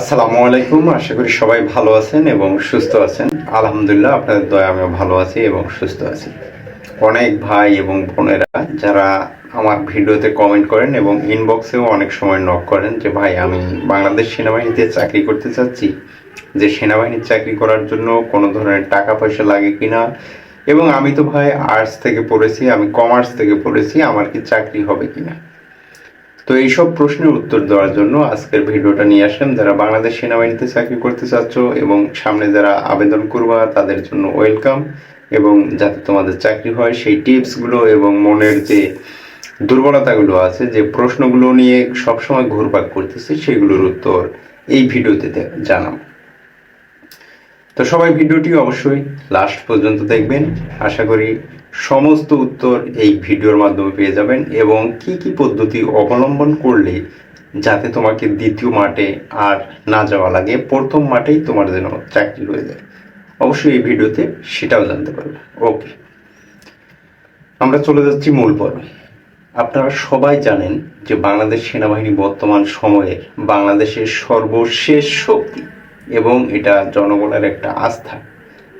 আসসালামু আলাইকুম, আশা করি সবাই ভালো আছেন এবং সুস্থ আছেন। আলহামদুলিল্লাহ, আপনাদের দয়া, আমিও ভালো আছি এবং সুস্থ আছি। অনেক ভাই এবং বোনেরা যারা আমার ভিডিওতে কমেন্ট করেন এবং ইনবক্সেও অনেক সময় নক করেন যে, ভাই, আমি বাংলাদেশ সেনাবাহিনীতে চাকরি করতে চাচ্ছি। যে সেনাবাহিনীর চাকরি করার জন্য কোনো ধরনের টাকা পয়সা লাগে কিনা? এবং আমি তো ভাই আর্টস থেকে পড়েছি, আমি কমার্স থেকে পড়েছি, আমার কি চাকরি হবে কিনা? তো এইসব প্রশ্নের উত্তর দেওয়ার জন্য আজকের ভিডিওটা নিয়ে আসলাম। যারা বাংলাদেশ সেনাবাহিনীতে চাকরি করতে চাচ্ছ এবং সামনে যারা আবেদন করবা, তাদের জন্য ওয়েলকাম। এবং যাতে তোমাদের চাকরি হয়, সেই টিপসগুলো এবং মনের যে দুর্বলতাগুলো আছে, যে প্রশ্নগুলো নিয়ে সবসময় ঘুরপাক করতেছে, সেগুলোর উত্তর এই ভিডিওতে জানাব। তো সবাই ভিডিওটি অবশ্যই লাস্ট পর্যন্ত দেখবেন। আশা করি সমস্ত উত্তর এই ভিডিওর মাধ্যমে পেয়ে যাবেন এবং কি কি পদ্ধতি অবলম্বন করলে যাতে তোমাকে দ্বিতীয় মাঠে আর না যাওয়া লাগে, প্রথম মাঠেই তোমার যেন চাকরি হয়ে যায়। অবশ্যই এই ভিডিওতে সেটাও জানতে পারবে। ওকে। আমরা চলে যাচ্ছি মূল পর্বে। আপনারা সবাই জানেন যে বাংলাদেশ সেনাবাহিনী বর্তমান সময়ের বাংলাদেশের সর্বশেষ শক্তি এবং এটা জনগণের একটা আস্থা।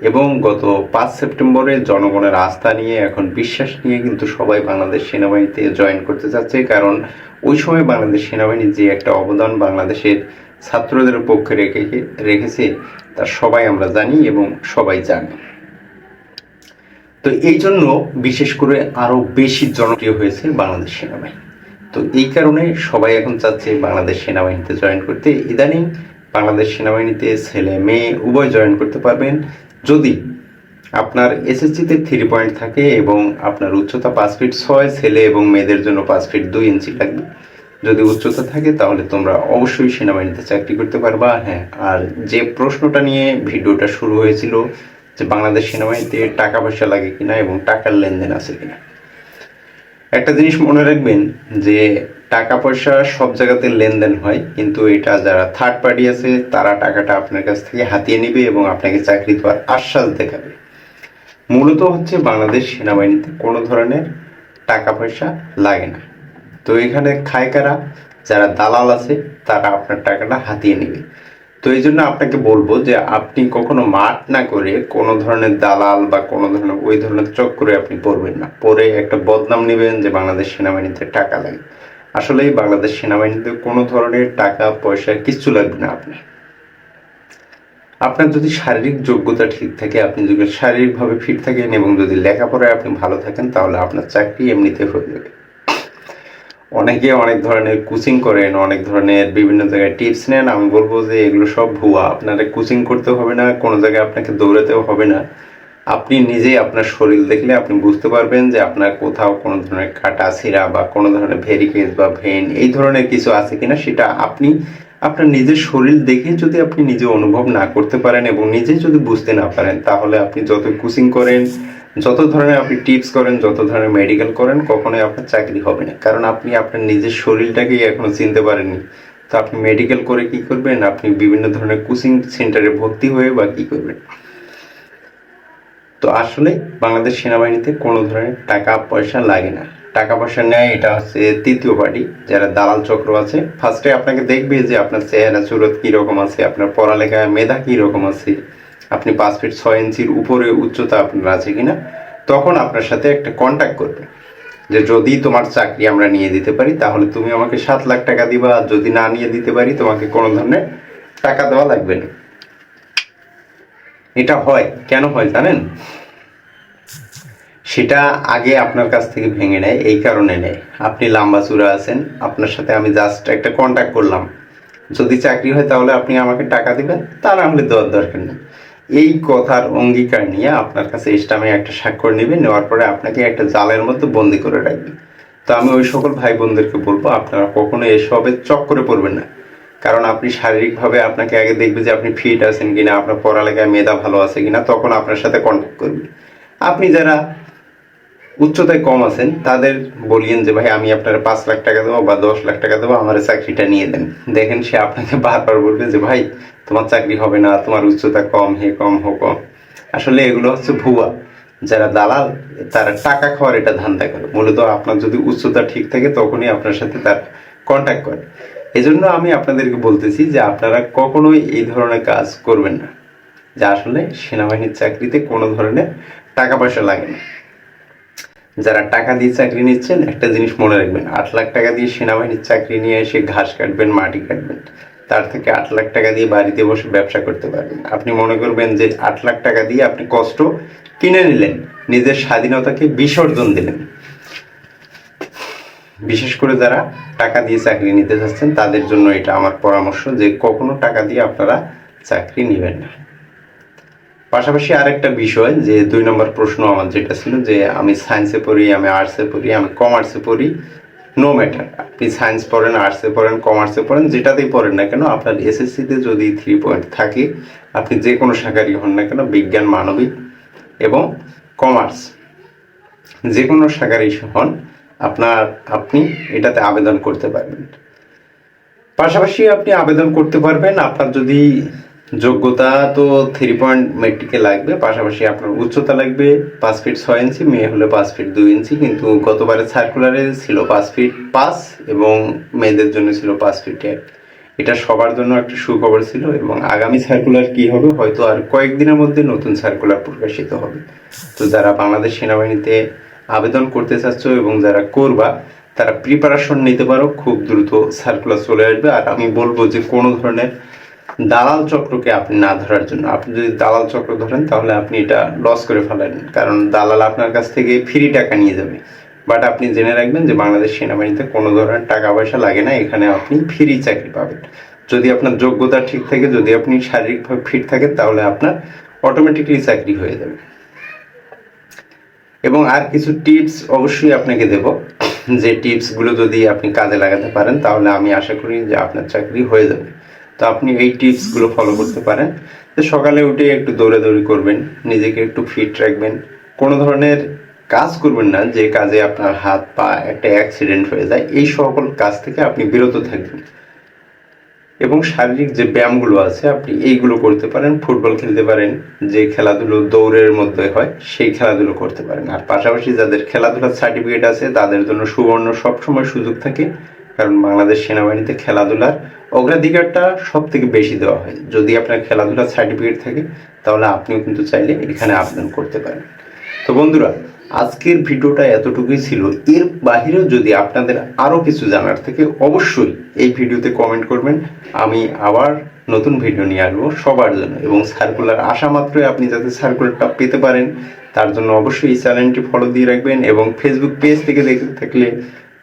এবং গত পাঁচ সেপ্টেম্বরে জনগণের আস্থা নিয়ে, এখন বিশ্বাস নিয়ে কিন্তু সবাই বাংলাদেশ সেনাবাহিনীতে জয়েন করতে চাচ্ছে। কারণ ওই সময় বাংলাদেশ সেনাবাহিনী যে একটা অবদান বাংলাদেশের ছাত্রদের পক্ষে রেখে, রেখেছে, তা সবাই আমরা জানি এবং সবাই জানে। তো এই জন্য বিশেষ করে আরও বেশি জনপ্রিয় হয়েছে বাংলাদেশ সেনাবাহিনী। তো এই কারণে সবাই এখন চাচ্ছে বাংলাদেশ সেনাবাহিনীতে জয়েন করতে। ইদানিং বাংলাদেশ সেনাবাহিনীতে ছেলে মেয়ে উভয় জয়েন করতে পারবেন। যদি আপনার এসএসসিতে থ্রি পয়েন্ট থাকে এবং আপনার উচ্চতা পাঁচ ফিট ছয়, ছেলে এবং মেয়েদের জন্য পাঁচ ফিট দুই ইঞ্চি লাগবে। যদি উচ্চতা থাকে তাহলে তোমরা অবশ্যই সেনাবাহিনীতে চাকরি করতে পারবা। হ্যাঁ আর যে প্রশ্নটা নিয়ে ভিডিওটা শুরু হয়েছিল যে বাংলাদেশ সেনাবাহিনীতে টাকা পয়সা লাগে কিনা এবং টাকার লেনদেন আছে কিনা। একটা জিনিস মনে রাখবেন যে টাকা পয়সা সব জায়গাতে লেনদেন হয়, কিন্তু এটা যারা থার্ড পার্টি আছে, তারা টাকাটা আপনার কাছ থেকে হাতিয়ে নেবে এবং আপনাকে চাকরি দেওয়ার আশ্বাস দেখাবে। মূলত হচ্ছে বাংলাদেশ সেনাবাহিনীতে কোনো ধরনের টাকা পয়সা লাগে না। তো এখানে খায় কারা যারা দালাল আছে, তারা আপনার টাকাটা হাতিয়ে নেবে। তো এই জন্য আপনাকে বলব যে আপনি কখনো মাঠ না করে কোনো ধরনের দালাল বা কোনো ধরনের ওই ধরনের চক্করে আপনি পড়বেন না। পরে একটা বদনাম নেবেন যে বাংলাদেশ সেনাবাহিনীতে টাকা লাগে। আসলে বাংলাদেশ সেনাবাহিনীতে কোনো ধরনের টাকা, পয়সা কিচ্ছু লাগবে না আপনার। আপনার যদি শারীরিক যোগ্যতা ঠিক থাকে, আপনি যদি শারীরিকভাবে ফিট থাকেন এবং যদি লেখাপড়ায় আপনি ভালো থাকেন, তাহলে আপনার চাকরি এমনিতে হয়ে যাবে। অনেকে অনেক ধরনের কোচিং করেন, অনেক ধরনের বিভিন্ন জায়গায় টিপস নেন। আমি বলব যে এগুলো সব ভুয়া। আপনারা কোচিং করতে হবে না, কোনো জায়গায় আপনাকে দৌড়াতেও হবে না। আপনি নিজেই আপনার শরীর দেখলে আপনি বুঝতে পারবেন যে আপনার কোথাও কোনো ধরনের কাটা ছিঁড়া বা কোনো ধরনের ভেরিকেজ বা ভেন এই ধরনের কিছু আছে কিনা সেটা আপনি আপনার নিজের শরীর দেখে যদি আপনি নিজে অনুভব না করতে পারেন এবং নিজে যদি বুঝতে না পারেন, তাহলে আপনি যত কোচিং করেন, যত ধরনের আপনি টিপস করেন, যত ধরনের মেডিকেল করেন, কখনোই আপনার চাকরি হবে না। কারণ আপনি আপনার নিজের শরীরটাকেই এখনও চিনতে পারেননি। তো আপনি মেডিকেল করে কি করবেন? আপনি বিভিন্ন ধরনের কোচিং সেন্টারে ভর্তি হয়ে বা কি করবেন? তো আসলে বাংলাদেশ সেনাবাহিনীতে কোনো ধরনের টাকা পয়সা লাগে না। টাকা পয়সা নেয়, এটা হচ্ছে তৃতীয় পার্টি, যারা দালাল চক্র আছে। ফার্স্টে আপনাকে দেখবে যে আপনার চেহারা, চুরত কীরকম আছে, আপনার পড়ালেখা মেধা কীরকম আছে, আপনি পাঁচ ফিট ছয় ইঞ্চির উপরে উচ্চতা আপনার আছে কিনা, তখন আপনার সাথে একটা কন্ট্যাক্ট করবে। যে যদি তোমার চাকরি আমরা নিয়ে দিতে পারি, তাহলে তুমি আমাকে সাত লাখ টাকা দিবা, আর যদি না নিয়ে দিতে পারি, তোমাকে কোনো ধরনের টাকা দেওয়া লাগবে না। এটা হয়। কেন হয় জানেন? সেটা আগে আপনার কাছ থেকে ভেঙে নেয়, এই কারণে নেয়। আপনি লম্বা চূড়া আছেন, আপনার সাথে আমি জাস্ট একটা কন্ট্যাক্ট করলাম। যদি চাকরি হয় তাহলে আপনি আমাকে টাকা দেবেন, তা না হলে দেওয়ার দরকার নেই। এই কথার অঙ্গীকার নিয়ে আপনার কাছে ইসলামে একটা স্বাক্ষর নেবে, নেওয়ার পরে আপনাকে একটা জালের মধ্যে বন্দি করে রাখবে। তো আমি ওই সকল ভাই বোনদেরকে বলব, আপনারা কখনো এসবের চক্করে পড়বেন না। কারণ আপনি শারীরিকভাবে আপনাকে আগে দেখবে যে আপনি ফিট আছেন কিনা, আপনার পড়ালেখায় মেধা ভালো আছে কিনা, তখন আপনার সাথে কন্ট্যাক্ট করবে। আপনি যারা উচ্চতায় কম আছেন, তাদের বলিয়েন যে, ভাই, আমি আপনার পাঁচ লাখ টাকা দেবো বা দশ লাখ টাকা দেবো, আমার চাকরিটা নিয়ে দেন। দেখেন সে আপনাকে বারবার বলবে যে, ভাই, তোমার চাকরি হবে না, তোমার উচ্চতা কম, হে কম, হো কম। আসলে এগুলো হচ্ছে ভুয়া। যারা দালাল, তারা টাকা খাওয়ার এটা ধান্দা করে। মূলত আপনার যদি উচ্চতা ঠিক থাকে, তখনই আপনার সাথে তার কন্ট্যাক্ট করে। এজন্য আমি আপনাদেরকে বলতেছি যে আপনারা কখনোই এই ধরনের কাজ করবেন না। যে আসলে সেনাবাহিনীর চাকরিতে কোনো ধরনের টাকা পয়সা লাগে না। যারা টাকা দিয়ে চাকরি নিচ্ছেন, একটা জিনিস মনে রাখবেন, আট লাখ টাকা দিয়ে সেনাবাহিনীর চাকরি নিয়ে এসে ঘাস কাটবেন, মাটি কাটবেন, তার থেকে আট লাখ টাকা দিয়ে বাড়িতে বসে ব্যবসা করতে পারবেন। আপনি মনে করবেন যে আট লাখ টাকা দিয়ে আপনি কষ্ট কিনে নিলেন, নিজের স্বাধীনতাকে বিসর্জন দিলেন। বিশেষ করে যারা টাকা দিয়ে চাকরি নিতে চাচ্ছেন তাদের জন্য এটা আমার পরামর্শ যে কখনো টাকা দিয়ে আপনারা চাকরি নেবেন না। পাশাপাশি আরেকটা বিষয়, যে দুই নম্বর প্রশ্ন আমার যেটা ছিল যে আমি সায়েন্সে পড়ি, আমি আর্টসে পড়ি, আমি কমার্সে পড়ি নো ম্যাটার আপনি সায়েন্স পড়েন আর্টসে পড়েন কমার্সে পড়েন, যেটাতেই পড়েন না কেন, আপনার এসএসসিতে যদি থ্রি পয়েন্ট থাকে, আপনি যে কোনো শাখারই হন না কেন, বিজ্ঞান, মানবিক এবং কমার্স যে কোনো শাখারই হন আপনার, আপনি এটাতে আবেদন করতে পারবেন। পাশাপাশি আপনি আবেদন করতে পারবেন, আপনার যদি যোগ্যতা তো থ্রি পয়েন্ট মেট্রিকে লাগবে, পাশাপাশি আপনার উচ্চতা লাগবে পাঁচ ফিট ছয় ইঞ্চি মেয়ে হলে পাঁচ ফিট দুই ইঞ্চি কিন্তু গতবারের সার্কুলারে ছিল পাঁচ ফিট পাঁচ এবং মেয়েদের জন্য ছিল পাঁচ ফিট এক। এটা সবার জন্য একটা সুখবর ছিল এবং আগামী সার্কুলার কি হবে, হয়তো আর কয়েকদিনের মধ্যে নতুন সার্কুলার প্রকাশিত হবে। তো যারা বাংলাদেশ সেনাবাহিনীতে আবেদন করতে চাচ্ছ এবং যারা করবা, তারা প্রিপারেশন নিতে পারো, খুব দ্রুত সার্কুলার চলে আসবে। আর আমি বলব যে কোনো ধরনের দালাল চক্রকে আপনি না ধরার জন্য। আপনি যদি দালাল চক্র ধরেন, তাহলে আপনি এটা লস করে ফেলেন। কারণ দালাল আপনার কাছ থেকে ফ্রি টাকা নিয়ে যাবে। বাট আপনি জেনে রাখবেন যে বাংলাদেশ সেনাবাহিনীতে কোনো ধরনের টাকা পয়সা লাগে না। এখানে আপনি ফ্রি চাকরি পাবেন। যদি আপনার যোগ্যতা ঠিক থাকে, যদি আপনি শারীরিকভাবে ফিট থাকেন তাহলে আপনার অটোমেটিকলি চাকরি হয়ে যাবে। এবং আর কিছু টিপস অবশ্যই আপনাকে দেব। যে টিপসগুলো যদি আপনি কাজে লাগাতে পারেন, তাহলে আমি আশা করি যে আপনার চাকরি হয়ে যাবে। তো আপনি এই টিপসগুলো ফলো করতে পারেন। যে সকালে উঠে একটু দৌড়াদৌড়ি করবেন, নিজেকে একটু ফিট রাখবেন। কোনো ধরনের কাজ করবেন না, যে কাজে আপনার হাত পা একটা অ্যাক্সিডেন্ট হয়ে যায়, এই সকল কাজ থেকে আপনি বিরত থাকবেন। এবং শারীরিক যে ব্যায়ামগুলো আছে, আপনি এইগুলো করতে পারেন, ফুটবল খেলতে পারেন, যে খেলাধুলো দৌড়ের মধ্যে হয়, সেই খেলাধুলো করতে পারেন। আর পাশাপাশি যাদের খেলাধুলার সার্টিফিকেট আছে, তাদের জন্য সুবর্ণ সবসময় সুযোগ থাকে, কারণ বাংলাদেশ সেনাবাহিনীতে খেলাধুলার অগ্রাধিকারটা সব থেকে বেশি দেওয়া হয়। যদি আপনার খেলাধুলার সার্টিফিকেট থাকে, তাহলে আপনিও কিন্তু চাইলে এখানে আবেদন করতে পারেন। তো বন্ধুরা, আজকের ভিডিওটা এতটুকুই ছিল। এর বাহিরেও যদি আপনাদের আরও কিছু জানার থেকে, অবশ্যই এই ভিডিওতে কমেন্ট করবেন। আমি আবার নতুন ভিডিও নিয়ে আসব সবার জন্য। এবং সার্কুলার আসা মাত্রই আপনি যাতে সার্কুলারটা পেতে পারেন, তার জন্য অবশ্যই এই চ্যানেলটি ফলো দিয়ে রাখবেন এবং ফেসবুক পেজ থেকে দেখতে থাকলে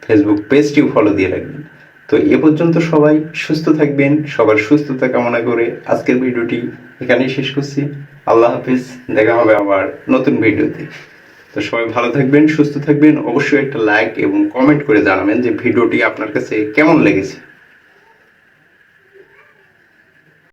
ফেসবুক পেজটিও ফলো দিয়ে রাখবেন। তো এ পর্যন্ত সবাই সুস্থ থাকবেন, সবার সুস্থতা কামনা করে আজকের ভিডিওটি এখানেই শেষ করছি। আল্লাহ হাফিজ, দেখা হবে আবার নতুন ভিডিওতে। তো সবাই ভালো থাকবেন, সুস্থ থাকবেন। অবশ্যই একটা লাইক এবং কমেন্ট করে জানাবেন যে ভিডিওটি আপনার কাছে কেমন লেগেছে।